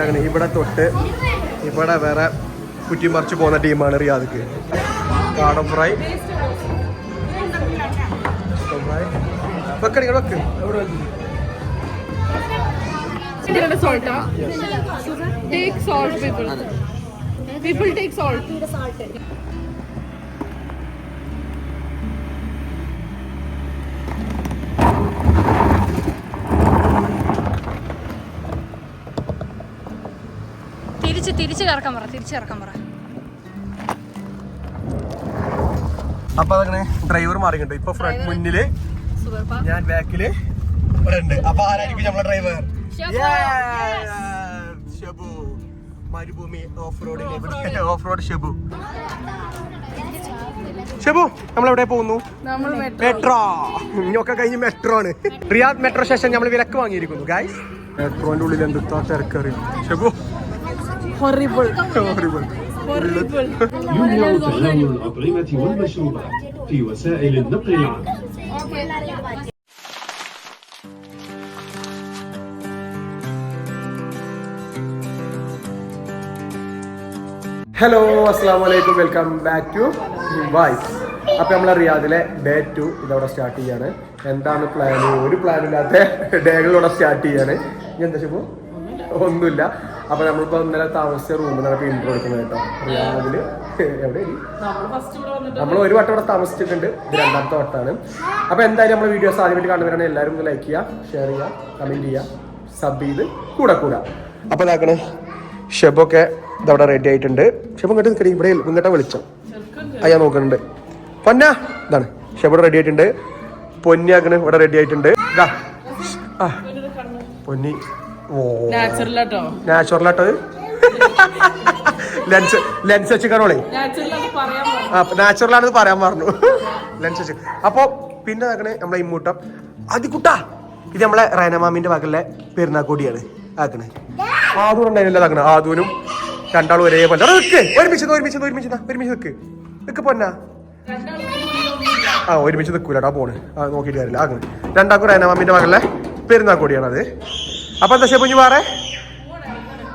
അങ്ങനെ ഇവിടെ തൊട്ട് ഇവിടെ വേറെ കുറ്റിമറിച്ച് പോകുന്ന ടീമാണ് റിയാദിക്ക്. കാടം ഫ്രൈ. ഫ്രൈ. വെക്കണി വെക്ക്. salt, people. People take salt. തിരിച്ച് കറക്കാൻ പറ തിരിച്ചു കറക്കാൻ പറ. അപ്പൊ അതങ്ങനെ ഡ്രൈവർ മാറിയിട്ടുണ്ട്. ഇപ്പൊ ഫ്രണ്ട് മുന്നിൽ ഞാൻ ബാക്കിൽ ഇവിടെ ഉണ്ട് അപ്പൊ ആരായിരിക്കും നമ്മളെ ഡ്രൈവർ ഷബു. ഷബു. മരുഭൂമി off road off road Shabu. Shabu നമ്മൾ എവിടെ പോകുന്നു നമ്മൾ മെട്രോ ഇനിയൊക്കെ കഴിഞ്ഞ് മെട്രോ ആണ്. റിയാദ് മെട്രോ സ്റ്റേഷൻ നമ്മൾ വിലക്ക് വാങ്ങിയിരിക്കുന്നു ഗായ്സ് മെട്രോന്റെ ഉള്ളിൽ എന്തൊക്കെ തിരക്കറി? Shabu. horrible. Horrible. Horrible. يمنع تناول الأطعمة والمشروبات في وسائل النقل العام hello അസ്സാം വലൈക്കും വെൽക്കം ബാക്ക് ടു വൈസ് അപ്പൊ നമ്മളെ റിയാദിലെ ഡേ ടു ഇതവിടെ സ്റ്റാർട്ട് ചെയ്യാണ് എന്താണ് പ്ലാൻ ഒരു പ്ലാൻ ഇല്ലാത്ത ഡേകളിലൂടെ സ്റ്റാർട്ട് ചെയ്യാണ് ഇനി എന്താ ശുഭം ഒന്നുമില്ല അപ്പൊ നമ്മളിപ്പോ ഇന്നലെ താമസിച്ച റൂമിൽ നിന്നൊക്കെ ഇൻട്രോ എടുക്കുന്നത് കേട്ടോ. റിയാദിൽ എവിടെ നമ്മൾ ഒരു വട്ടം ഇവിടെ താമസിച്ചിട്ടുണ്ട്. ഇത് രണ്ടാമത്തെ വട്ടമാണ് അപ്പൊ എന്തായാലും നമ്മുടെ വീഡിയോസ് ആദ്യമായിട്ട് കാണുന്നവരാണ് എല്ലാവരും ഒന്ന് ലൈക്ക് ചെയ്യുക ഷെയർ ചെയ്യുക കമന്റ് ചെയ്യുക സബ് ചെയ്ത് കൂടെ കൂടാ. അപ്പൊ ഇതാക്കണേ ഷെബൊക്കെ ഇതവിടെ റെഡി ആയിട്ടുണ്ട്. ഷെബ് ഇങ്ങോട്ട് നിൽക്കടി ഇവിടെ ഇങ്ങോട്ടാ വിളിച്ചോ. അയ്യാ നോക്കുന്നുണ്ട് പൊന്ന ഇതാണ്. ഷെബ് റെഡി ആയിട്ടുണ്ട്. പൊന്നിയാക്കണ് ഇവിടെ റെഡി ആയിട്ടുണ്ട്. ദാ. ആ. പൊന്നി. നാച്ചുറൽ ആട്ടത് ലെൻസ് ലെൻസ് വെച്ച് കാണോളേ ആ നാച്ചുറൽ ആണെന്ന് പറയാൻ പറഞ്ഞു. ലെൻസ് വെച്ച്. അപ്പൊ പിന്നെ നടക്കണേ നമ്മളെ ഇമ്മൂട്ടം അതിക്കുട്ടാ ഇത് നമ്മളെ റൈനമാമിന്റെ മകളിലെ പെരുന്നാക്കോടിയാണ്. ആക്കണേ ആദൂർ ഉണ്ടായിരുന്നില്ല ആക്കണേ ആദൂനും രണ്ടാളും ഒരേപോലെ പോലെ. ഒരുമിച്ച് ഒരുമിച്ച് ഒരുമിച്ച് ഒരുമിച്ച് നിക്ക്. നിക്ക് പൊന്നാ. ആ ഒരുമിച്ച് നിൽക്കൂലട്ടാ പോണ്. ആ നോക്കിയിട്ട് കാര്യമില്ല. അങ്ങനെ രണ്ടാക്കും റൈനമാമിന്റെ മകളിലെ അത് അപ്പൊ എന്താ ശരി വേറെ?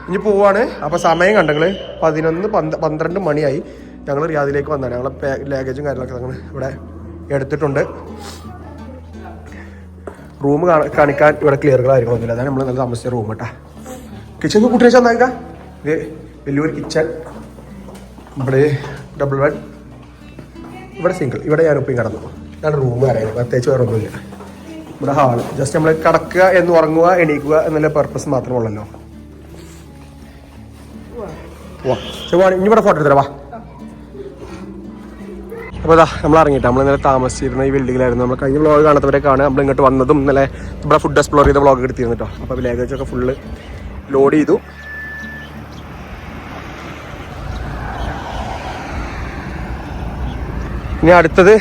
ഇനി പോവാണ്. അപ്പൊ സമയം കണ്ടെങ്കിൽ പതിനൊന്ന് പന്ത പന്ത്രണ്ട് മണിയായി. ഞങ്ങൾ റിയാദിലേക്ക് വന്നതാണ് ഞങ്ങളെ ലാഗേജും കാര്യങ്ങളൊക്കെ ഞങ്ങൾ ഇവിടെ എടുത്തിട്ടുണ്ട്. റൂം കാണിക്കാൻ ഇവിടെ ക്ലിയറുകൾ കാര്യങ്ങളൊന്നുമില്ല അതാണ് നമ്മൾ നല്ല താമസിച്ച റൂം കേട്ടാ കിച്ചൺ കൂട്ടി വെച്ചാൽ നന്നാക്കാം ഇത് വലിയൊരു കിച്ചൺ ഇവിടെ ഡബിൾ ബെഡ് ഇവിടെ സിംഗിൾ ഇവിടെ ഞാൻ ഉപ്പയും കിടന്നു. ഞാൻ റൂം അറിയാം പ്രത്യേകിച്ച് വേറെ ഒന്നുമില്ല ഇവിടെ ഹാൾ ജസ്റ്റ് നമ്മൾ കിടക്കുക എന്ന് ഉറങ്ങുക എണീക്കുക എന്നുള്ള പർപ്പസ് മാത്രമേ ഉള്ളല്ലോ. ഇനി ഇവിടെ ഫോട്ടോ എടുത്തരാ വാ. നമ്മൾ ഇറങ്ങിയിട്ട് നമ്മൾ ഇന്നലെ താമസിച്ചിരുന്ന ഈ ബിൽഡിങ്ങിലായിരുന്നു നമ്മൾ കഴിഞ്ഞ വ്ളോഗ് കാണാത്തവരെ കാണുക. നമ്മൾ ഇങ്ങോട്ട് വന്നതും ഇന്നലെ ഇവിടെ ഫുഡ് എക്സ്പ്ലോർ ചെയ്ത വ്ളോഗ് എടുത്തിരുന്നു കേട്ടോ അപ്പോൾ ലാഗേജ് ഒക്കെ ഫുള്ള് ലോഡ് ചെയ്തു. ഇനി അടുത്തത്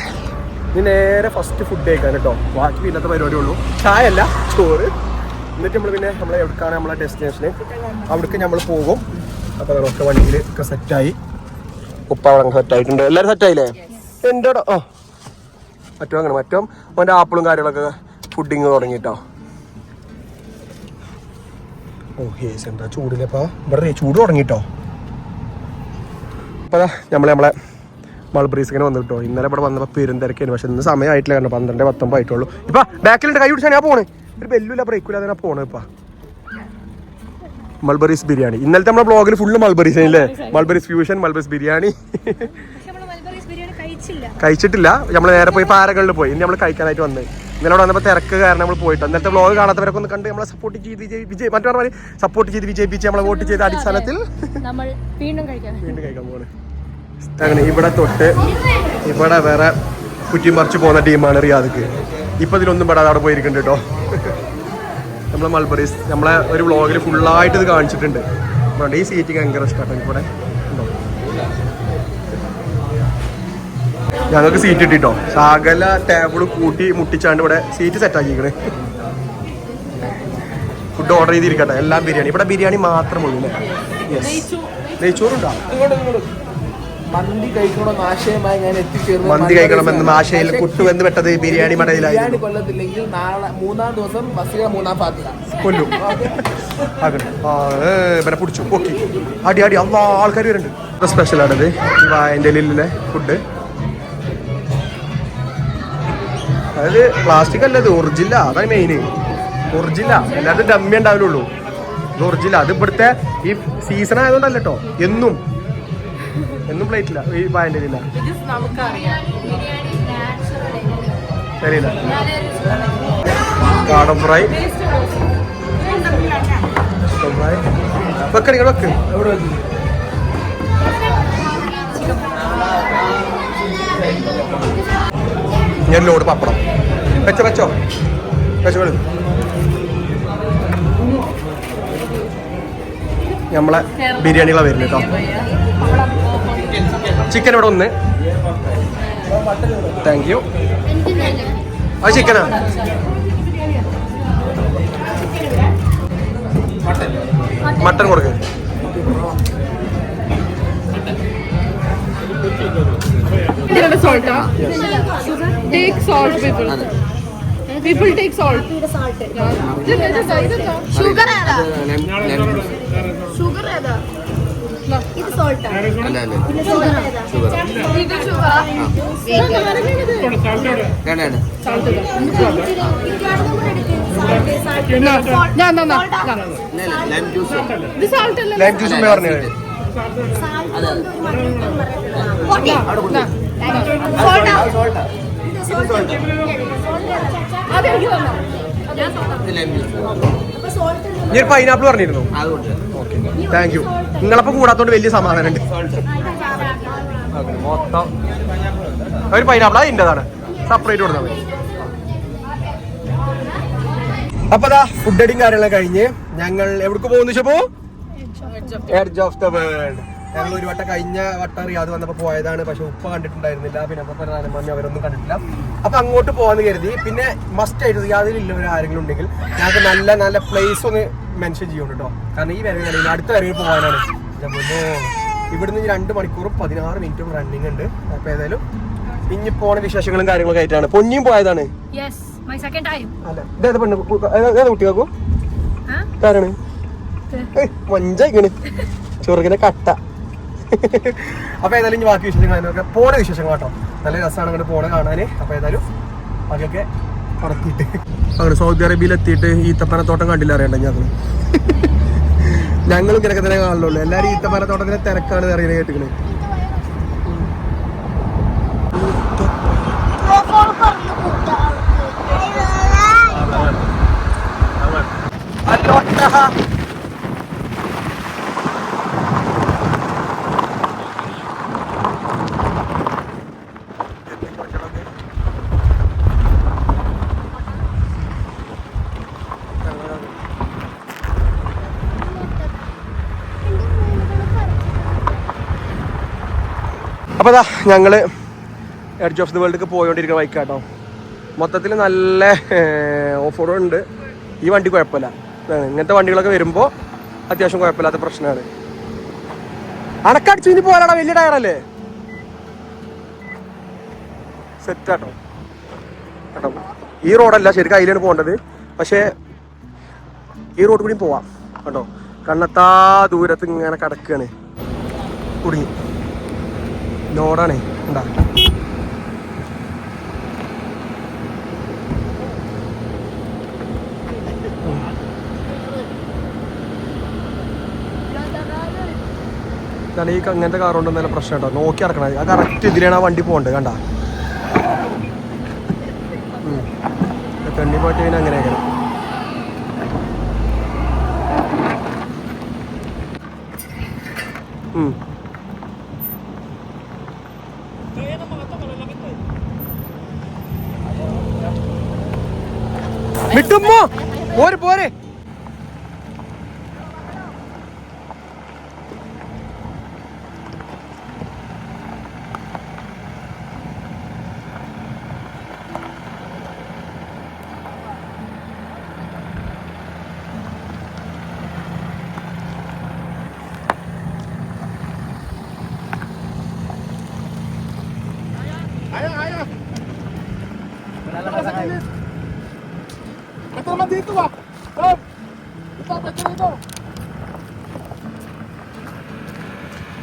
ഇനി നേരെ ഫസ്റ്റ് ഫുഡ് കഴിക്കാൻ കേട്ടോ ബാക്കി ഇന്നത്തെ പരിപാടി ഉള്ളൂ ചായ അല്ല ചോറ്. എന്നിട്ട് നമ്മൾ പിന്നെ നമ്മളെ എവിടേക്കാണ് നമ്മളെ ഡെസ്റ്റിനേഷന് അവിടേക്ക് നമ്മൾ പോകും. അപ്പോൾ നമുക്ക് വണ്ടിയിൽ ഒക്കെ സെറ്റായി ഉപ്പ സെറ്റായിട്ടുണ്ട് സെറ്റ് എല്ലാവരും സെറ്റായില്ലേ എന്റെ ആ മറ്റോ അങ്ങനെ മറ്റോ? അവന്റെ ആപ്പിളും കാര്യങ്ങളൊക്കെ ഫുഡിങ് തുടങ്ങിട്ടോ. ഓ ഹേസ് എന്താ ചൂടില്ലപ്പാ ഇവിടെ ചൂട് തുടങ്ങിട്ടോ. അപ്പോൾ നമ്മളെ നമ്മളെ മൾബ്രീസിങ്ങനെ ഇങ്ങനെ വന്നിട്ടോ ഇന്നലെ ഇവിടെ വന്നപ്പോൾ പെരുന്തിരക്കായിരുന്നു പക്ഷെ ഇന്ന് സമയമായിട്ടില്ല കാരണം പന്ത്രണ്ട് പത്തൊമ്പത് ആയിട്ടുള്ളൂ. ഇപ്പൊ ബാക്കിലുണ്ട്. കൈ പിടിച്ചാൽ ഞാൻ പോണേ. ഒരു ബെല്ലില്ല ബ്രേക്കില്ല അതിനാ പോണേ ഇപ്പൊ. മൾബറീസ് ബിരിയാണി. ഇന്നലത്തെ നമ്മുടെ ബ്ലോഗിൽ ഫുള്ള് മൾബറീസ് അല്ലേ മൾബറീസ് ഫ്യൂഷൻ മൾബറീസ് ബിരിയാണി. കഴിച്ചിട്ടില്ല. നമ്മൾ നേരെ പോയി പാരകളിൽ പോയി. ഇനി നമ്മൾ കഴിക്കാനായിട്ട് വന്നത് ഇന്നലെ അവിടെ വന്നപ്പോൾ തിരക്ക് കാരണം നമ്മൾ പോയിട്ട്. ഇന്നലത്തെ വ്ലോഗ് കാണാത്തവരൊക്കെ ഒന്ന് കണ്ട് നമ്മളെ സപ്പോർട്ട് ചെയ്ത് വിജയ് മറ്റു സപ്പോർട്ട് ചെയ്ത് വിജയിപ്പിച്ച് നമ്മളെ വോട്ട് ചെയ്ത അടിസ്ഥാനത്തിൽ നമ്മൾ വീണ്ടും കഴിക്കാൻ പോവാണ്. അങ്ങനെ ഇവിടെ തൊട്ട് ഇവിടെ വേറെ കുറ്റിമറിച്ച് പോകുന്ന ടീമാണ് റിയാദിക്ക്. ഇപ്പം ഇതിലൊന്നും പെടാതെ അവിടെ പോയിരിക്കുന്നുണ്ട് കേട്ടോ. നമ്മളെ മൾബറീസ് നമ്മളെ ഒരു വ്ളോഗിൽ ഫുള്ളായിട്ട് ഇത് കാണിച്ചിട്ടുണ്ട്. അതുകൊണ്ട് ഈ സീറ്റിംഗ് ഭയങ്കര ഇഷ്ടമാണ് ഇവിടെ ഉണ്ടോ? ഞങ്ങൾക്ക് സീറ്റ് കിട്ടിട്ടോ. സകല ടേബിൾ കൂട്ടി മുട്ടിച്ചാണ്ട് ഇവിടെ സീറ്റ് സെറ്റ് ആക്കിക്കണേ ഫുഡ് ഓർഡർ ചെയ്തിരിക്കട്ടെ. എല്ലാം ബിരിയാണി. ഇവിടെ ബിരിയാണി മാത്രമേ ഉള്ളൂ യെസ് നെയ്ച്ചോറുണ്ടോ? മന്തി കഴിക്കണമെന്ന് ആശയമായി ഞാൻ എത്തിച്ചേർന്നു മന്തി കഴിക്കണമെന്ന് ആശയിൽ കുട്ടുവെന്ന് പെട്ടത് ബിരിയാണി ബിരിയാണി മടയിലായിരുന്നു. കൊല്ലത്തില്ലെങ്കിൽ നാളെ മൂന്നാം ദിവസം ബസ്സിലെ മൂന്നാം ഫാത്തിക കൊല്ലും. ഇവനെ പിടിച്ചു. ഓക്കെ അടി അടി. അമ്മ ആൾക്കാർ വരുന്നുണ്ട്. സ്പെഷ്യലാണിത് വായന്റെ ലില്ലിലെ ഫുഡ് അതായത് പ്ലാസ്റ്റിക് അല്ല ഇത്. ഒറിജിനല. അതാണ് മെയിന് ഒറിജിനല. എല്ലാവരും ഡമ്മി ഉണ്ടാവില്ലുള്ളൂ ഇത് ഒറിജിനല. അത് ഇവിടുത്തെ ഈ സീസൺ ആയതുകൊണ്ടല്ല കേട്ടോ എന്നും എന്നും പ്ലേറ്റില്ല ഈ വായന്റെ ഇല്ല ശരിയില്ല. കാടൻ ഫ്രൈ ചിക്കൻ ഫ്രൈ വെക്കണി വെക്ക് എവിടെ ഞാൻ ലോഡ് പപ്പടം. വെച്ചോ വെച്ചോ. വെച്ചോളൂ നമ്മളെ ബിരിയാണികളാണ് വരുന്നത് കേട്ടോ. ചിക്കൻ ഇവിടെ ഒന്ന്. താങ്ക് യു ആ ചിക്കനാ? മട്ടൻ കൊടുക്ക. ഇതിന്റെ സോൾട്ടാ take salt people people take salt sugar ഏതാ? ഷുഗർ ഏതാ? ഇത് സോൾട്ടാ ഇത് ഷുഗർ ഏതാ? ഇത് ഞാൻ തന്നാ. ഇത് സോൾട്ട് അല്ല ലൈം ജ്യൂസ് പറഞ്ഞു. പറഞ്ഞത് അതെ. ലൈം തന്നോ? ഒരു പൈനാപ്പിൾ പറഞ്ഞിരുന്നു. ഓക്കെ താങ്ക് യു നിങ്ങളപ്പോ കൂടാത്തോണ്ട് വലിയ സമാധാനമുണ്ട്. മൊത്തം. ഒരു പൈനാപ്പിൾ അത് എന്റെതാണ് സെപ്പറേറ്റ് കൊടുത്താൽ മതി. അപ്പൊ അതാ ഫുഡ് അടിയും കാര്യങ്ങളൊക്കെ കഴിഞ്ഞ് ഞങ്ങൾ എവിടേക്ക് പോകുന്നു വെച്ചപ്പോ എഡ്ജ് ഓഫ് ദ വേൾഡ് ഞങ്ങൾ ഒരു വട്ടം കഴിഞ്ഞ വട്ടം റിയാദ് വന്നപ്പോൾ പോയതാണ്. പക്ഷെ ഉപ്പ കണ്ടിട്ടുണ്ടായിരുന്നില്ല. പിന്നെ അപ്പൊ മമ്മി അവരൊന്നും കണ്ടിട്ടില്ല. അപ്പൊ അങ്ങോട്ട് പോകാന്ന് കരുതി. പിന്നെ മസ്റ്റ് ആയിട്ട് റിയാദിൽ ഉള്ളവർ ആരെങ്കിലും ഉണ്ടെങ്കിൽ ഞങ്ങൾക്ക് നല്ല നല്ല പ്ലേസ് ഒന്ന് മെൻഷൻ ചെയ്യുന്നുണ്ട് കേട്ടോ കാരണം ഈ വരവിനാണെങ്കിൽ അടുത്ത വരവിൽ പോകാനാണ്. ഇവിടുന്ന് രണ്ട് മണിക്കൂറും പതിനാറ് മിനിറ്റും റണ്ണിങ് ഉണ്ട്. അപ്പൊ ഏതായാലും ഇനി പോണ വിശേഷങ്ങളും കാര്യങ്ങളൊക്കെ ആയിട്ടാണ്. പൊന്നിയും പോയതാണ്. കുട്ടികൾക്കും? മഞ്ചായിക്കണ്. ചെറുകിനെ കട്ട. അപ്പൊ ഏതായാലും ഇനി ബാക്കി വിശേഷങ്ങൾ അതിനൊക്കെ പോണ വിശേഷങ്ങൾ കേട്ടോ. നല്ല രസമാണ് അങ്ങോട്ട് പോണ കാണാന്. അപ്പൊ ഏതായാലും ബാക്കിയൊക്കെ പറത്തിട്ട് അങ്ങനെ സൗദി അറേബ്യയിൽ എത്തിയിട്ട് ഈത്തപ്പനത്തോട്ടം കണ്ടില്ല അറിയണ്ട ഞങ്ങൾ ഞങ്ങളും ഇങ്ങനെയൊക്കെ തന്നെ കാണുള്ളൂ എല്ലാരും ഈത്തപ്പനത്തോട്ടത്തിലെ തിരക്കാണ് അറിയുന്നത് കേട്ടിക്കണ്. അപ്പോൾ അതാ ഞങ്ങൾ എഡ്ജ് ഓഫ് ദി വേൾഡൊക്കെ പോയോണ്ടിരിക്കുന്ന ബൈക്കാട്ടോ മൊത്തത്തിൽ നല്ല ഓഫ് റോഡ് ഉണ്ട് ഈ വണ്ടി കുഴപ്പമില്ല. ഇങ്ങനത്തെ വണ്ടികളൊക്കെ വരുമ്പോൾ അത്യാവശ്യം കുഴപ്പമില്ലാത്ത പ്രശ്നമാണ്. അണക്കടിച്ചു ഇനി പോരാടാ വലിയ ടയറല്ലേ സെറ്റാട്ടോ കേട്ടോ? ഈ റോഡല്ല ശരിക്കും അതിലാണ് പോകേണ്ടത്. പക്ഷേ ഈ റോഡ് കൂടി പോവാം. കേട്ടോ? കണ്ണത്താ ദൂരത്ത് ഇങ്ങനെ കിടക്കുകയാണ് കുടുങ്ങി. ലോഡാണേ. ഉണ്ടാ ഈ അങ്ങനത്തെ കാർ കൊണ്ട് നല്ല പ്രശ്നം കേട്ടോ. നോക്കി ഇറക്കണം ആ കറക്റ്റ് ഇതിലാണ് ആ വണ്ടി പോകേണ്ടത് കണ്ട? കണ്ണി പോയിട്ട് പിന്നെ അങ്ങനെയൊക്കെ. ഉം. വിട്ടുമ്മോ? പോരെ പോരെ.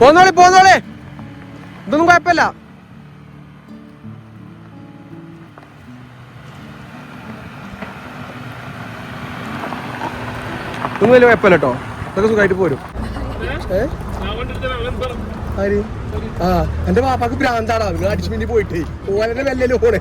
പോന്നോളി പോന്നോളി. ഇതൊന്നും കുഴപ്പമില്ല. ഒന്നും വലിയ കുഴപ്പമില്ല കേട്ടോ. ഇതൊക്കെ സുഖമായിട്ട് പോരും? ആര്? ആ എന്റെ പാപ്പാക്ക് ഭ്രാന്താടാ. നിങ്ങൾ അടിച്ചു മിന്നി പോയിട്ടേ. ഓനെ വെല്ലല്ലോ പോണേ.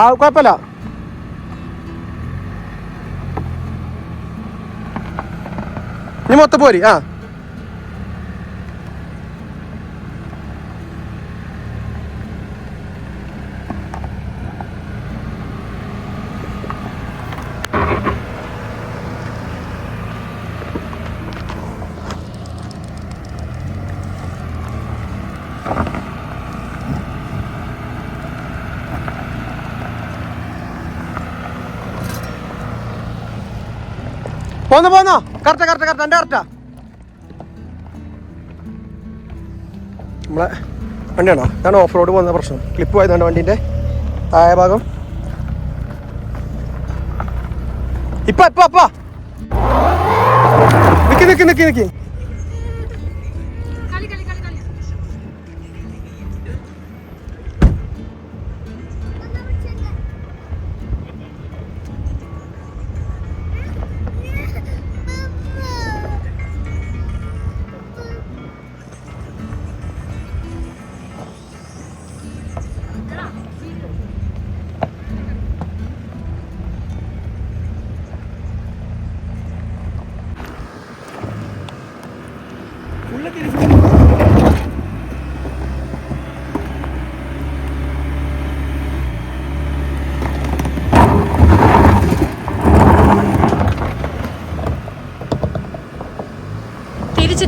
ആ കുഴപ്പമില്ല. നീ മൊത്തം പോരി ആ. പോന്നോ പോന്നോ. കറക്റ്റാ കറക്റ്റാ കറക്റ്റാ. എന്റെ കറക്റ്റാ. നമ്മളെ വണ്ടിയാണോ? ഇതാണ് ഓഫ് റോഡ് പോകുന്ന പ്രശ്നം. ക്ലിപ്പ് പോയതാണ് വണ്ടീന്റെ താഴെ ഭാഗം. ഇപ്പൊ ഇപ്പൊ അപ്പൊ നിക്ക് നിക്ക് നിക്ക് നിക്ക്.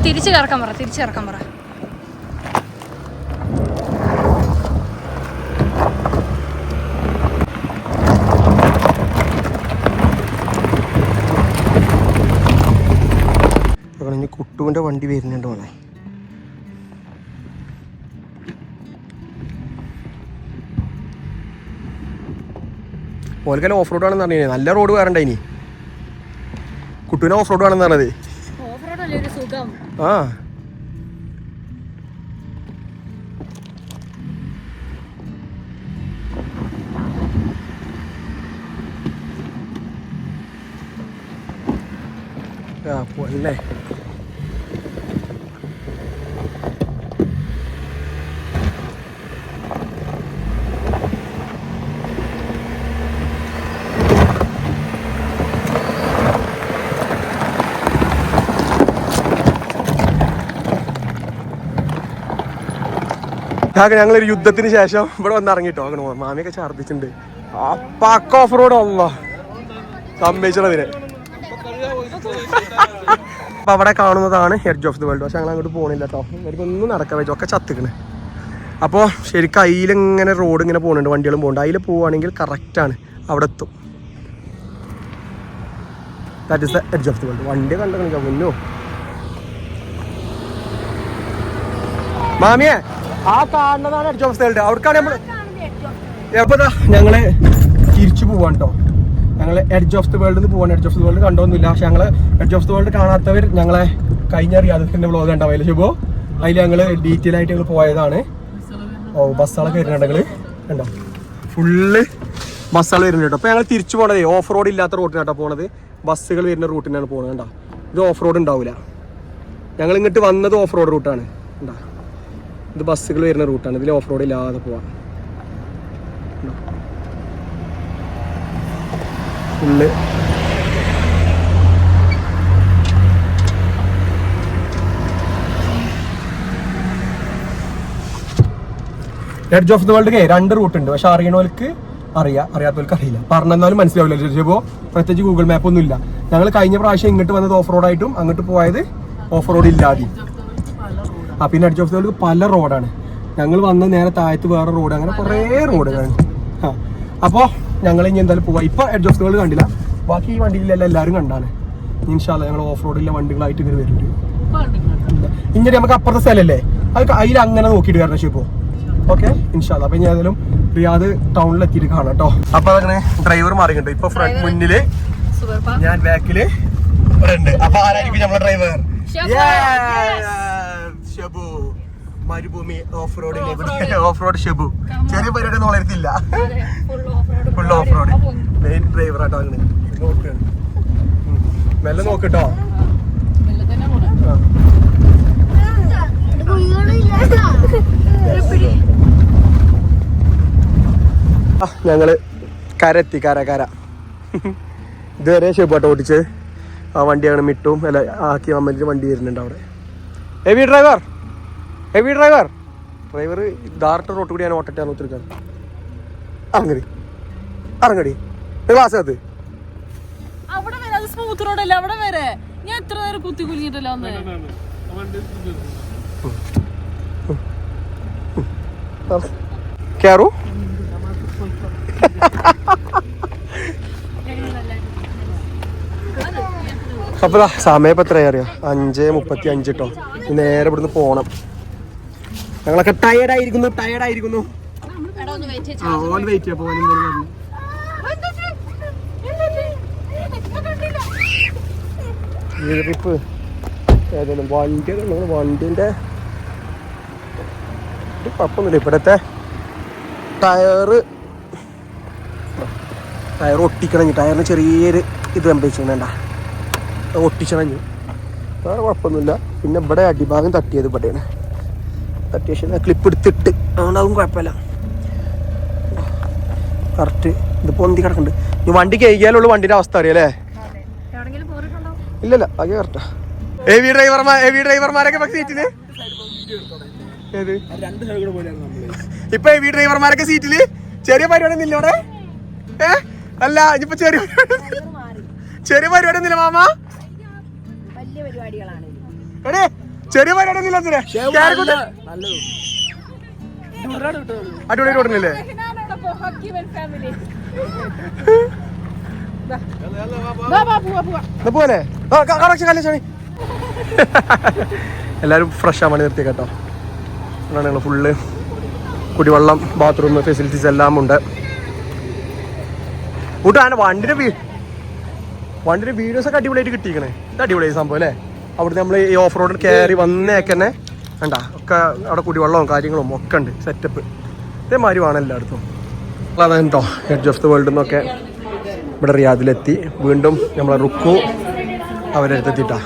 തിരിച്ച് കിടക്കാൻ പറ തിരിച്ചു കിടക്കാൻ പറ. ഇനി കുട്ടുവിന്റെ വണ്ടി വരുന്നുണ്ട് മോനെ. ഓൽക്കെല്ലാം ഓഫ് റോഡ് ആണെന്ന് പറഞ്ഞേ നല്ല റോഡ് വേറണ്ട ഇനി കുട്ടുവിനെ ഓഫ് റോഡ് ആണെന്ന് പറഞ്ഞത്. സുഖം ആ ആ പോല്ലേ കാക്ക ഞങ്ങളൊരു യുദ്ധത്തിന് ശേഷം ഇവിടെ വന്ന് ഇറങ്ങിട്ടോ. അങ്ങനെ മാമിയൊക്കെ ഛർദ്ദിച്ചിട്ടുണ്ട്. ആ പക്ക ഓഫ് റോഡ് അല്ല സംഭവിച്ചതിന് അപ്പൊ അവിടെ കാണുന്നതാണ് എഡ്ജ് ഓഫ് ദി വേൾഡ് പക്ഷെ ഞങ്ങൾ അങ്ങോട്ട് പോണില്ല കേട്ടോ ഒന്നും നടക്കാൻ വെച്ചു ഒക്കെ ചത്തിക്കണ്. അപ്പോൾ ശരിക്കും അതിലിങ്ങനെ റോഡ് ഇങ്ങനെ പോകുന്നുണ്ട് വണ്ടികളും പോകുന്നുണ്ട് അതിൽ പോവുകയാണെങ്കിൽ കറക്റ്റാണ് അവിടെ എത്തും. That is the edge of the world വണ്ടി കണ്ടു മുന്നോ. മാമിയെ. ആ കാണുന്നതാണ് എഡ്ജ് ഓഫ് ദി വേൾഡ് അവർക്കാണ് നമ്മൾ എപ്പോഴാ ഞങ്ങൾ തിരിച്ചു പോവാൻ കേട്ടോ ഞങ്ങൾ എഡ്ജ് ഓഫ് ദി വേൾഡ് നിന്ന് എഡ്ജ് ഓഫ് ദി വേൾഡ് കണ്ടോന്നില്ല പക്ഷെ ഞങ്ങൾ എഡ്ജ് ഓഫ് ദി വേൾഡ് കാണാത്തവർ ഞങ്ങളെ കഴിഞ്ഞ റിയാദത്തിന്റെ വ്ളോഗ് ഉണ്ടാവില്ല ശുഭോ? അതിൽ ഞങ്ങൾ ഡീറ്റെയിൽ ആയിട്ട് ഞങ്ങൾ പോയതാണ്. ഓ ബസ്സുകളൊക്കെ വരുന്നുണ്ട് ഞങ്ങൾ. കണ്ടോ? ഫുള്ള് ബസ്സുകൾ വരുന്നുണ്ട് കേട്ടോ. അപ്പൊ ഞങ്ങൾ തിരിച്ചു പോണതേ ഓഫ് റോഡ് ഇല്ലാത്ത റൂട്ടിനാണ് പോണത്. ബസ്സുകൾ വരുന്ന റൂട്ടിനാണ് പോണത് കണ്ടോ? ഇത് ഓഫ് റോഡ് ഉണ്ടാവില്ല ഞങ്ങൾ ഇങ്ങോട്ട് വന്നത് ഓഫ് റോഡ് റൂട്ടാണ് കണ്ടോ? ഇത് ബസ്സുകൾ വരുന്ന റൂട്ടാണ്. ഇതിൽ ഓഫ് റോഡ് ഇല്ലാതെ പോവാം. Full. Edge of the world രണ്ട് റൂട്ട് ഉണ്ട്. പക്ഷെ അറിയണവർക്ക് അറിയാം. അറിയാത്തവർക്ക് അറിയില്ല. പറഞ്ഞെന്നാലും മനസ്സിലാവില്ല ചോദിച്ചപ്പോൾ പ്രത്യേകിച്ച് ഗൂഗിൾ മാപ്പ് ഒന്നും ഇല്ല. ഞങ്ങൾ കഴിഞ്ഞ പ്രാവശ്യം ഇങ്ങോട്ട് വന്നത് ഓഫ് റോഡായിട്ടും അങ്ങോട്ട് പോയത് ഓഫ് റോഡ് ഇല്ലാതെ ആ പിന്നെ എഡ്ജ് ഓഫ് പല റോഡാണ്. ഞങ്ങൾ വന്ന നേരെ താഴത്ത് വേറെ റോഡ് അങ്ങനെ കുറേ റോഡുകളാണ് അപ്പോൾ ഞങ്ങൾ ഇനി എന്തായാലും പോവാം. ഇപ്പോൾ എഡ്ജ് ഓഫ് വേൾഡ് കണ്ടില്ല. ബാക്കി ഈ വണ്ടിയിലെല്ലാം എല്ലാവരും കണ്ടാണ്. ഇൻഷാല്ല ഞങ്ങൾ ഓഫ് റോഡിലെ വണ്ടികളായിട്ട് ഇങ്ങനെ വരുന്നുണ്ട് ഇങ്ങനെ നമുക്ക് അപ്പുറത്തെ സ്ഥലമല്ലേ അത് അതിൽ അങ്ങനെ നോക്കിയിട്ട് വരണം ഇപ്പോൾ ഓക്കെ? ഇൻഷാല്ല അപ്പൊ ഇനി ഏതായാലും റിയാദ് ടൗണിൽ എത്തിയിട്ട് കാണാം കേട്ടോ. അപ്പൊ അതങ്ങനെ ഡ്രൈവർ മാറിയിട്ടുണ്ട്. ഇപ്പൊ ഫ്രണ്ട് മുന്നിൽ ഞാൻ ബാക്കിൽ ഉണ്ട് അപ്പൊ ആരായിരിക്കും നമ്മുടെ ഡ്രൈവർ? ഷബു മരുഭൂമി ഓഫ് റോഡിൽ ഓഫ് റോഡ് ഷബു. ചെറിയ പരിപാടി ഒന്നും വളരത്തില്ല. Full off road main driver ആട്ടോ അങ്ങനെ നോക്കുകയാണ്. മെല്ലെ നോക്കട്ടോ ഞങ്ങൾ കര എത്തി കര കര ഇതുവരെ ഷെബോട്ട് ഓടിച്ച് ആ വണ്ടിയാണ് മിട്ടും അല്ല ആക്കി അമ്മന്റെ വണ്ടി വരുന്നുണ്ട് അവിടെ. Heavy driver heavy driver driver dirt road കൂടി ഞാൻ ഓട്ടിട്ടാണ് ഒത്തിരിക്കാൻ ഇറങ്ങടി. ഇറങ്ങടി. ക്ലാസ് അത് അവിടെ വരെ അത് സ്മൂത്ത് റോഡല്ലേ അവിടെ വരെ. ഞാൻ എത്ര നേരം കുത്തി കുലിഞ്ഞിട്ടല്ല ഒന്ന് കയറൂ അപ്പൊ ഇതാ സമയം ഇപ്പൊ എത്രയാ അറിയാം? അഞ്ച് മുപ്പത്തി അഞ്ച് കേട്ടോ നേരെ ഇവിടുന്ന് പോണം. ഞങ്ങളൊക്കെ ടയർഡ് ആയിരിക്കുന്നു ടയർഡ് ആയിരിക്കുന്നു. വെയിറ്റ് ഈ വണ്ടി നമ്മൾ വണ്ടിന്റെ ഇത് കുഴപ്പമൊന്നുമില്ല. ടയറ് ടയർ ഒട്ടിക്കണെങ്കിൽ ടയറിന് ചെറിയൊരു ഇത് സംഭവിച്ചിട്ടുണ്ട ഒട്ടിച്ചണഞ്ഞു. വേറെ കുഴപ്പമൊന്നുമില്ല. പിന്നെ ഇവിടെ അടിഭാഗം തട്ടിയത് ഇവിടെയാണ്. തട്ടിയ ശേഷം ക്ലിപ്പ് എടുത്തിട്ട് അതുകൊണ്ടാവും അതും കുഴപ്പമില്ല. കറക്റ്റ് ഇത് പൊന്തി കിടക്കുന്നുണ്ട്. ഈ വണ്ടി കഴിക്കാലുള്ള വണ്ടിന്റെ അവസ്ഥ അറിയാലേ? ഇല്ലല്ല ബാക്കി കറക്റ്റാ. എ വി ഡ്രൈവർമാർ എ വി ഡ്രൈവർമാരൊക്കെ പക്ഷേ സീറ്റിൽ ഏത്? വി ഇപ്പൊ ഹെവി ഡ്രൈവർമാരൊക്കെ സീറ്റിൽ ചെറിയ പരിപാടി ഒന്നും ഇല്ല ഇവിടെ? ഏ? അല്ല ഇപ്പൊ ചെറിയ ചെറിയ പരിപാടി ഒന്നുമില്ല മാമ. പരിപാടികളാണ്. എടേ ചെറിയ പരിപാടി ഒന്നുമില്ല എന്തിനാ? ക്യാരക്കൂട്ട് നല്ലത്. അടിപൊളി റോഡിനല്ലേ എന്നാ പോലെ എല്ലാരും ഫ്രഷ് ആവാൻ നിർത്തി കേട്ടോ. അതാണ് ഞങ്ങൾ ഫുള്ള് കുടിവെള്ളം ബാത്റൂം ഫെസിലിറ്റീസ് എല്ലാം ഉണ്ട്. കൂട്ടാ വണ്ടിന്റെ വീ വണ്ടിന്റെ വീഡിയോസ് ഒക്കെ അടിപൊളിയായിട്ട് കിട്ടിയിരിക്കണേ. ഇത് അടിപൊളിയായി സംഭവം അല്ലേ? അവിടുന്ന് നമ്മൾ ഈ ഓഫ് റോഡിൽ കയറി വന്നേക്കന്നെ വേണ്ട ഒക്കെ അവിടെ കുടിവെള്ളവും കാര്യങ്ങളും ഒക്കെ ഉണ്ട് സെറ്റപ്പ് ഇതേമാതിരി വേണം എല്ലായിടത്തും. അതാണ് കേട്ടോ ഹെഡ് ഓഫ് ദ വേൾഡ് എന്നൊക്കെ ഇവിടെ റിയാദിലെത്തി. വീണ്ടും നമ്മളെ റുക്കു അവരെടുത്തെത്തിട്ടാ.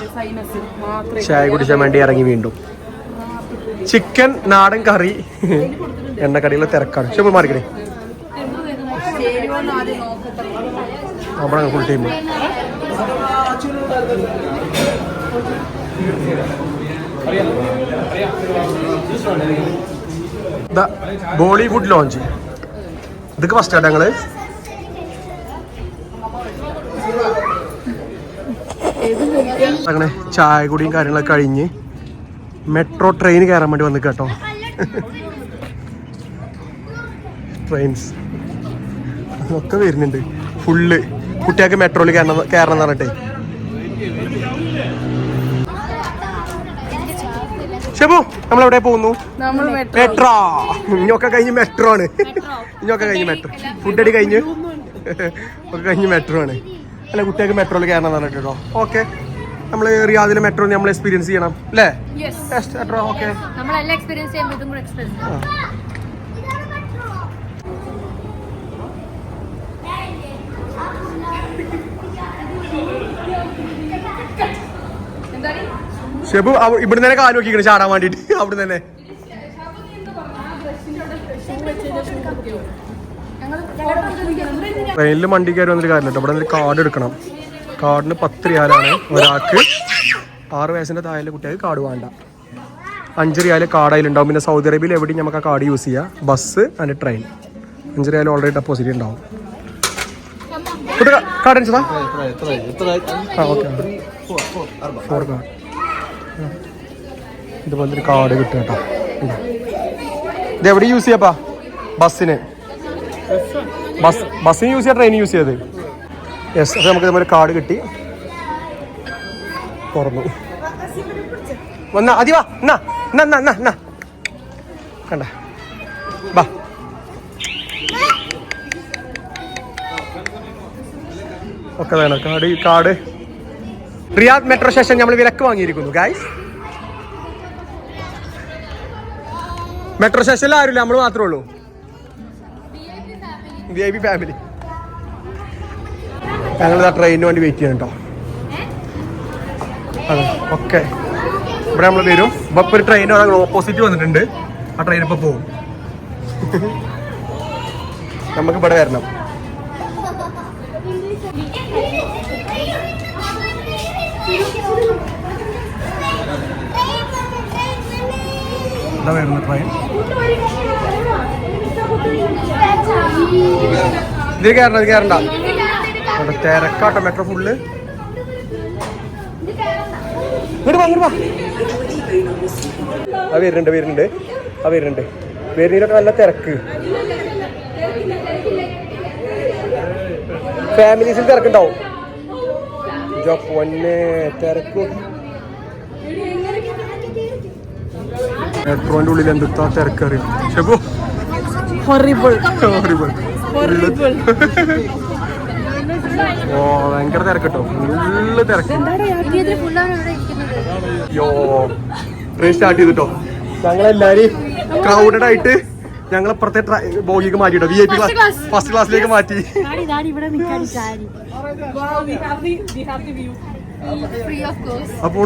ചായ കുടിച്ചാൻ വേണ്ടി ഇറങ്ങി വീണ്ടും. ചിക്കൻ നാടൻ കറി എണ്ണക്കടിയിലെ തിരക്കാണ്. പക്ഷെ മാറിക്കണേ അവിടെ ഫുൾ ടൈം ബോളിവുഡ് ലോഞ്ച്. ഇതൊക്കെ ഫസ്റ്റ് ആയിട്ട് ഞങ്ങൾ അങ്ങനെ ചായ കുടിയും കാര്യങ്ങളൊക്കെ കഴിഞ്ഞ് മെട്രോ ട്രെയിൻ കയറാൻ വേണ്ടി വന്നു കേട്ടോ ട്രെയിൻസ് ഒക്കെ വരുന്നുണ്ട്. ഫുള്ള് കുട്ടികൾക്ക് മെട്രോയിൽ കയറണം കയറണം എന്ന് പറഞ്ഞിട്ടേ. ഷെബു നമ്മൾ എവിടെ പോകുന്നു മെട്രോ. ഇനിയൊക്കെ കഴിഞ്ഞ് മെട്രോ ആണ്. ഇനിയൊക്കെ കഴിഞ്ഞ് മെട്രോ. ഫുഡ് അടി കഴിഞ്ഞ്. ഒക്കെ കഴിഞ്ഞ് മെട്രോ ആണ്. അല്ല കുട്ടികൾക്ക് മെട്രോയിൽ കയറണം എന്ന് പറഞ്ഞിട്ടോ ഓക്കെ നമ്മൾ റിയാദിലെ മെട്രോ നമ്മൾ എക്സ്പീരിയൻസ് ചെയ്യണം. അല്ലേ? മെട്രോ ഓക്കെ ഷെബു ഇവിടെ നിന്നെ കാൽ നോക്കിക്കണ് ചാടാൻ വേണ്ടിട്ട്. അവിടെ തന്നെ. ട്രെയിനിൽ വണ്ടി കയറി കാര്യമില്ല കേട്ടോ ഇവിടെ നിന്ന് കാർഡ് എടുക്കണം. കാർഡിന് പത്ത് റിയാലാണ് ഒരാൾക്ക് ആറ് വയസ്സിന്റെ താഴെ കുട്ടികൾക്ക് കാർഡ് വേണ്ട. അഞ്ച് റിയാൽ കാർഡ് അതിലുണ്ടാവും. പിന്നെ സൗദി അറേബ്യയിൽ എവിടെയും നമുക്ക് ആ കാർഡ് യൂസ് ചെയ്യാം. Bus and train. അഞ്ച് റിയാലും ഓൾറെഡി ഡെപ്പോസിറ്റ് ഉണ്ടാവും. കാർഡ് അടിച്ചതാ? ഓക്കെ. ഫോർ കാർഡ് ഇതുപോലത്തെ ഒരു കാർഡ് കിട്ടും കേട്ടോ. ഇതാ. എവിടെ യൂസ് ചെയ്യപ്പാ? ബസ്സിന്. ബസ് ബസ്സിന് യൂസ് ചെയ്യാം ട്രെയിൻ യൂസ് ചെയ്ത് യെസ് അപ്പോൾ നമുക്ക് ഇതുപോലെ കാർഡ് കിട്ടി. തുറന്നു. വന്നാ അതി വാ എന്നാ എന്നാ എന്നാ എന്നാ എന്നാ. കണ്ട. വാ. ഒക്കെ വേണം. Card card Riyadh metro station നമ്മൾ വിലക്ക് വാങ്ങിയിരിക്കുന്നു ഗായ്സ് മെട്രോ സ്റ്റേഷനിൽ ആരുമില്ല നമ്മൾ മാത്രമേ ഉള്ളൂ. വി ഐ പി ഫാമിലി ട്രെയിനിന് വേണ്ടി വെയിറ്റ് ചെയ്യണം ഓക്കെ ഇവിടെ നമ്മൾ വരും. ഇപ്പൊ ഒരു ട്രെയിൻ ഓപ്പോസിറ്റ് വന്നിട്ടുണ്ട്. ആ ട്രെയിൻ ഇപ്പൊ പോകും നമുക്ക് ഇവിടെ വരണം. ഇവിടെ വരുന്ന ട്രെയിൻ. ഇതിൽ കയറണ്ട ഇത് കയറണ്ട ഇവിടെ തിരക്കാട്ടോ മെട്രോ ഫുള്ള്. ആ വരുന്നുണ്ട് വരുന്നുണ്ട്. ആ വരുന്നുണ്ട്. വരുന്നതിലൊക്കെ നല്ല തിരക്ക്. ഫാമിലീസിൽ തിരക്കുണ്ടാവും. ഇജോ പൊന്നെ തിരക്ക്. മെട്രോന്റെ ഉള്ളിൽ എന്തൊക്കെ തിരക്കറിയാം? ഷെബു. ഹൊറിബിൾ ഹൊറിബിൾ ഓ ഭയങ്കര തിരക്കട്ടോ. ഫുള്ള് തിരക്ക്. യോ ട്രെയിൻ സ്റ്റാർട്ട് ചെയ്തിട്ടോ. ഞങ്ങളെല്ലാരും ക്രൗഡഡ് ആയിട്ട് ഞങ്ങൾ അപ്പുറത്തെ ബോഗിക്ക് മാറ്റിട്ടോ. V I P class first ക്ലാസ്സിലേക്ക് മാറ്റി. അപ്പോ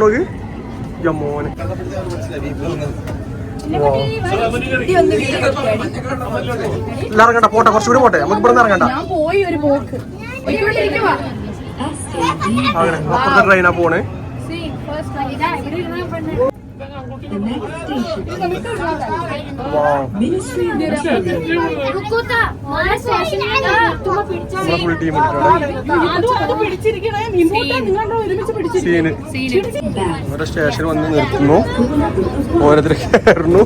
മോനെ. ഇറങ്ങണ്ട പോട്ടെ കുറച്ചുകൂടി പോട്ടെ. നമുക്ക് ഇവിടെ ഇറങ്ങണ്ട. പോയി ഒരു പോക്ക്. ട്രെയിനാ പോണേ. നമ്മളെ next station. പിടിച്ചിരിക്കും സീന് ഓരോ സ്റ്റേഷൻ വന്ന് നിർത്തുന്നു. ഓരോരുത്തർ കയറുന്നു.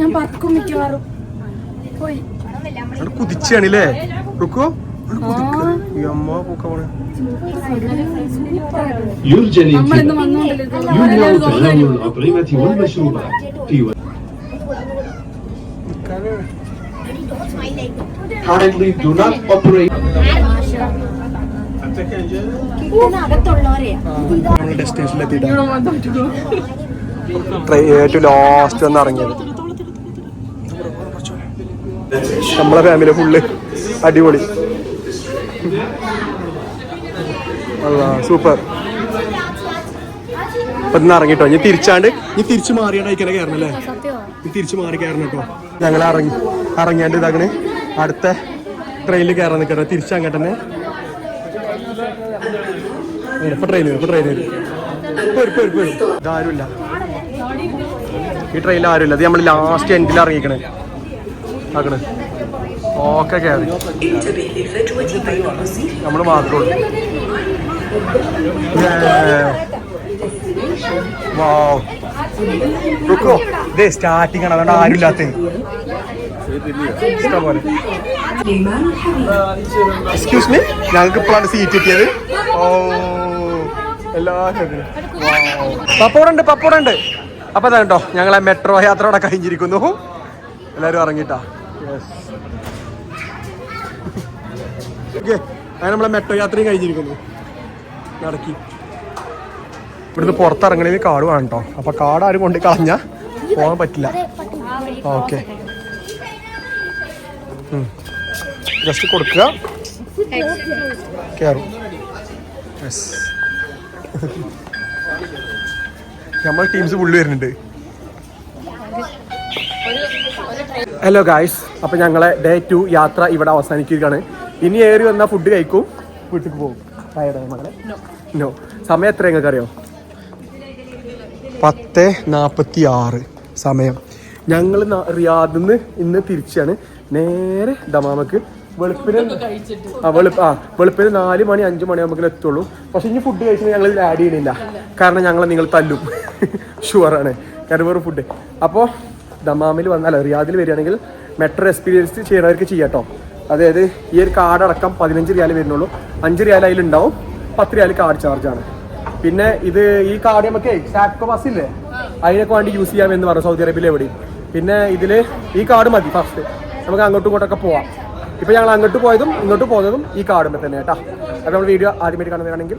ഞാൻ പറക്കും മിക്കവാറും കുതിച്ചാണില്ലേ? റുക്കോ അമ്മ പൂക്ക പോണേ. يرجى الانتباه يمنع تناول الأطعمة والمشروبات في و... Kindly do not operate അകത്തുള്ളവരെയാ നമ്മൾ ഡെസ്റ്റിനേഷനിലെത്തിയിട്ടാണ് ഏറ്റവും ലാസ്റ്റ് വന്ന് ഇറങ്ങിയത് നമ്മളെ ഫാമിലി ഫുള്ള് അടിപൊളി അല്ല സൂപ്പർ. അപ്പൊ ഇന്ന് ഇറങ്ങിട്ടോ. ഇനി തിരിച്ചാണ്ട് ഇനി തിരിച്ചു മാറിയാണ് കയറണം അല്ലേ ഇനി തിരിച്ചു മാറി കയറണം കേട്ടോ. ഞങ്ങൾ ഇറങ്ങി ഇറങ്ങിയാണ്ട് ഇതാകണ് അടുത്ത ട്രെയിനിൽ കയറാൻ നിൽക്കട്ടെ തിരിച്ചങ്ങോട്ട് തന്നെ. ഇപ്പൊ ട്രെയിൻ വരും ഇപ്പൊ ട്രെയിൻ വരും. ഇതാരുമില്ല. ഈ ട്രെയിനിൽ ആരുമില്ല. ഇത് നമ്മൾ ലാസ്റ്റ് എൻഡിൽ ഇറങ്ങിക്കണേ. ആക്കണ് ഓക്കെ കയറി നമ്മൾ മാത്രമേ ഉള്ളൂ. ഇതേ സ്റ്റാർട്ടിങ് ആണ്. അതുകൊണ്ട് ആരും ഇല്ലാത്ത. എക്സ്ക്യൂസ് മീ ഞങ്ങൾക്ക് ഇപ്പോഴാണ് സീറ്റ് കിട്ടിയത്. ഓ. എല്ലാവരും. പപ്പോടുണ്ട് പപ്പോടുണ്ട് അപ്പൊ അതാ കേട്ടോ ഞങ്ങളെ മെട്രോ യാത്ര അവിടെ കഴിഞ്ഞിരിക്കുന്നു. എല്ലാവരും ഇറങ്ങിട്ടാ ഓക്കെ അങ്ങനെ നമ്മളെ മെട്രോ യാത്രയും കഴിഞ്ഞിരിക്കുന്നു. നടക്കി ഇവിടുന്ന് പുറത്തിറങ്ങണേ കാട് വേണം കേട്ടോ അപ്പൊ കാട് ആരും കൊണ്ട് കളഞ്ഞാ പോകാൻ പറ്റില്ല. ഓക്കെ. ജസ്റ്റ് കൊടുക്കുക. കയറും നമ്മൾ ടീംസ് പുള്ളി വരുന്നുണ്ട്. ഹലോ ഗായ്സ് അപ്പൊ ഞങ്ങളെ ഡേ ടു യാത്ര ഇവിടെ അവസാനിക്കുകയാണ്. ഇനി ഏറി വന്ന ഫുഡ് കഴിക്കും. വീട്ടിൽ പോകും. ടയർഡായ മകളെ. നോ സമയം എത്ര നിങ്ങൾക്ക് അറിയോ പത്ത് നാൽപ്പത്തി ആറ് സമയം. ഞങ്ങൾ റിയാദിൽ നിന്ന് ഇന്ന് തിരിച്ചാണ്. നേരെ ദമാമക്ക് വെളുപ്പിന് ആ വെളുപ്പ് ആ വെളുപ്പിന് നാല് മണി അഞ്ച് മണി നമുക്ക് എത്തുള്ളൂ. പക്ഷെ ഇനി ഫുഡ് കഴിച്ചിട്ട് ഞങ്ങൾ ആഡ് ചെയ്യണില്ല. കാരണം ഞങ്ങൾ നിങ്ങൾ തല്ലും. ഷുവറാണ് വേറെ ഫുഡ് അപ്പോൾ ദമാമിൽ വന്നാൽ റിയാദിൽ വരികയാണെങ്കിൽ മെട്രോ എക്സ്പീരിയൻസ് ചെയ്യണവർക്ക് ചെയ്യാട്ടോ. അതായത് ഈ ഒരു കാർഡ് അടക്കം പതിനഞ്ച് റിയാൽ വരുന്നുള്ളൂ. അഞ്ച് റിയാൽ അതിലുണ്ടാവും. പത്ത് റിയാൽ കാർഡ് ചാർജാണ് പിന്നെ ഇത് ഈ കാർഡ് നമുക്ക് സാക്കോ ബസ് ഇല്ലേ? അതിനൊക്കെ വേണ്ടി യൂസ് ചെയ്യാം എന്ന് പറഞ്ഞു സൗദി അറേബ്യയിൽ എവിടെയും. പിന്നെ ഇതിൽ ഈ കാർഡ് മതി ഫസ്റ്റ് നമുക്ക് അങ്ങോട്ടും ഇങ്ങോട്ടൊക്കെ പോവാം. ഇപ്പൊ ഞങ്ങൾ അങ്ങോട്ട് പോയതും ഇങ്ങോട്ട് പോയതും ഈ കാർഡുമ്പോൾ തന്നെ കേട്ടോ. അപ്പോൾ നമ്മൾ വീഡിയോ ആദ്യമായിട്ട് കാണുന്നതാണെങ്കിൽ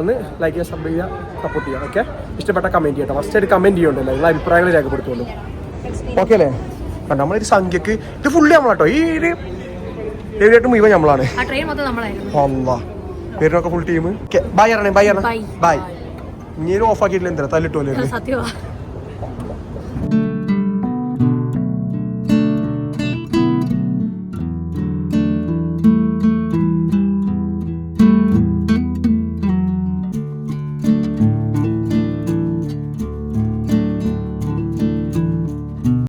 ഒന്ന് ലൈക്ക് ചെയ്യുക സബ് ചെയ്യുക സപ്പോർട്ട് ചെയ്യുക ഓക്കെ ഇഷ്ടപ്പെട്ട കമന്റ് ചെയ്യട്ടോ. ഫസ്റ്റ് ആയിട്ട് കമന്റ് ചെയ്യുന്നുണ്ടല്ലോ നിങ്ങൾ അഭിപ്രായങ്ങൾ രേഖപ്പെടുത്തുള്ളൂ ഓക്കെ അല്ലേ? നമ്മളൊരു സംഖ്യക്ക് ഇത് ഫുള്ള് നമ്മളാട്ടോ. ഈ ഒരു ഏരിയായിട്ട് ഇവ നമ്മളാണ് അല്ലാ പേരിനൊക്കെ ഫുൾ ടീം ബൈ അറിയണേ ബൈ അറിയണേ. ബൈ ഇനി ഓഫ് ആക്കിയിട്ടില്ല എന്താ തല്ലിട്ടോല്ലേ സത്യമാ